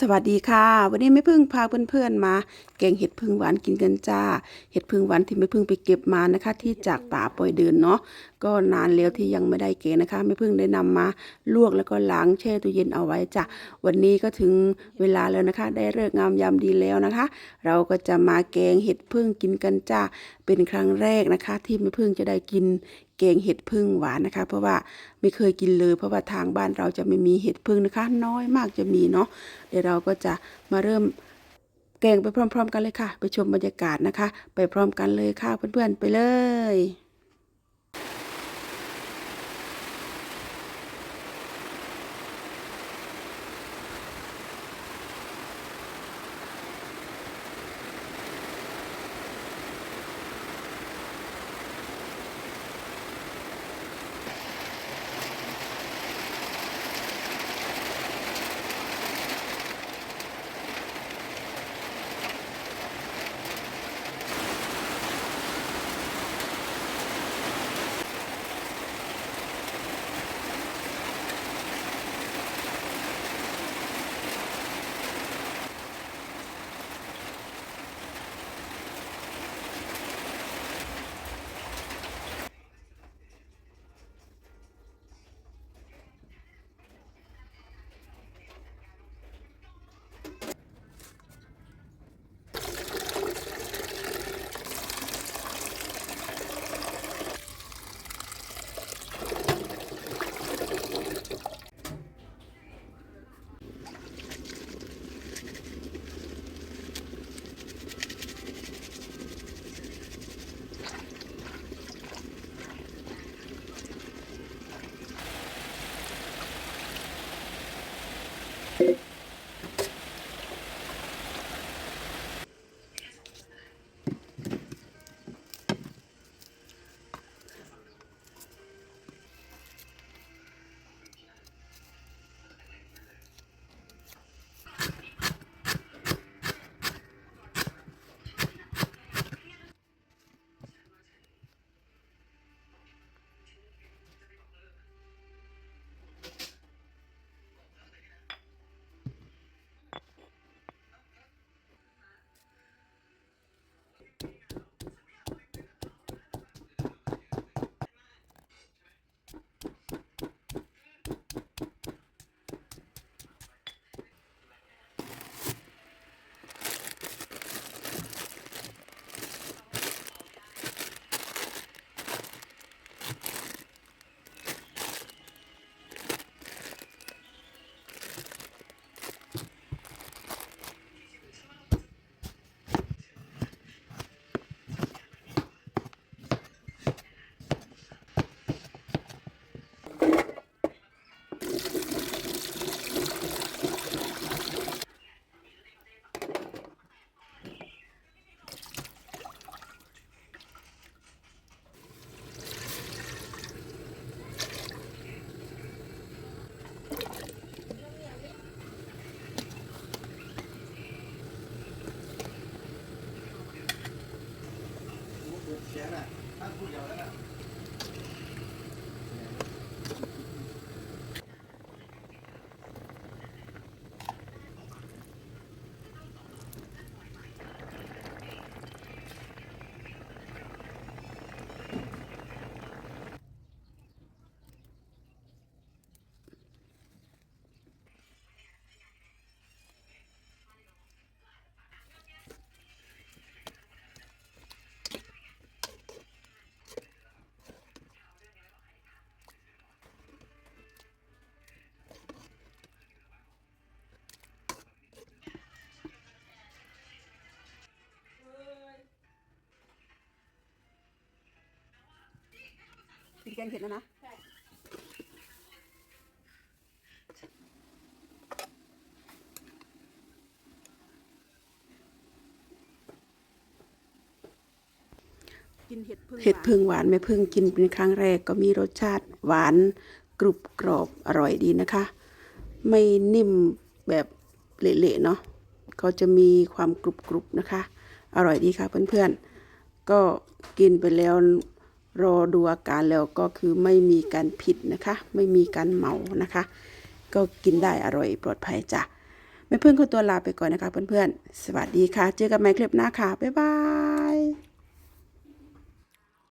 สวัสดีค่ะ วันนี้แม่พึ่งพาเพื่อนๆมา แกงเห็ดพึ่งหวานกินกันจ้า เห็ดพึ่งหวานที่แม่พึ่งไปเก็บมานะคะ ที่จากป่าปล่อยเดินเนาะ ก็นานแล้วที่ยังไม่ได้เกงนะคะแม่พึ่งได้นำมาลวกแล้วก็ล้างแช่ตู้เย็นเอาไว้จ้ะวันนี้ก็ถึงเวลาแล้วนะคะ ได้เลิกงามยามดีแล้วนะคะ เราก็จะมาแกงเห็ดพึ่งกินกันจ้าเป็นครั้งแรกนะคะ ที่แม่พึ่งจะได้กินแกงเห็ดพึ่งหวานนะคะ เพราะว่าไม่เคยกินเลย เพราะว่าทางบ้านเราจะไม่มีเห็ดพึ่งนะคะ น้อยมากจะมีเนาะเดี๋ยวเราก็จะมาเริ่มแกงไปพร้อม ๆ กันเลยค่ะ ไปชมบรรยากาศนะคะ ไปพร้อมกันเลยค่ะเพื่อนๆไปเลย แกงเห็ดแล้วนะกินเห็ดพึ่งเห็ดพึ่งหวานแม่พึ่งกินเป็นครั้งแรกก็มีรสชาติหวานกรุบกรอบอร่อยดีนะคะ ไม่นิ่มแบบเละๆเนาะเขาจะมีความกรุบกรุบๆนะคะ อร่อยดีค่ะเพื่อนๆ ก็กินไปแล้ว รอดูอาการแล้วก็คือไม่มีการผิดนะคะ ไม่มีการเมานะคะ ก็กินได้อร่อยปลอดภัยจ้ะแม่แม่พึ่งขอตัวลาไปก่อนนะคะเพื่อนๆ สวัสดีค่ะ เจอกันใหม่คลิปหน้าค่ะ บ๊ายบาย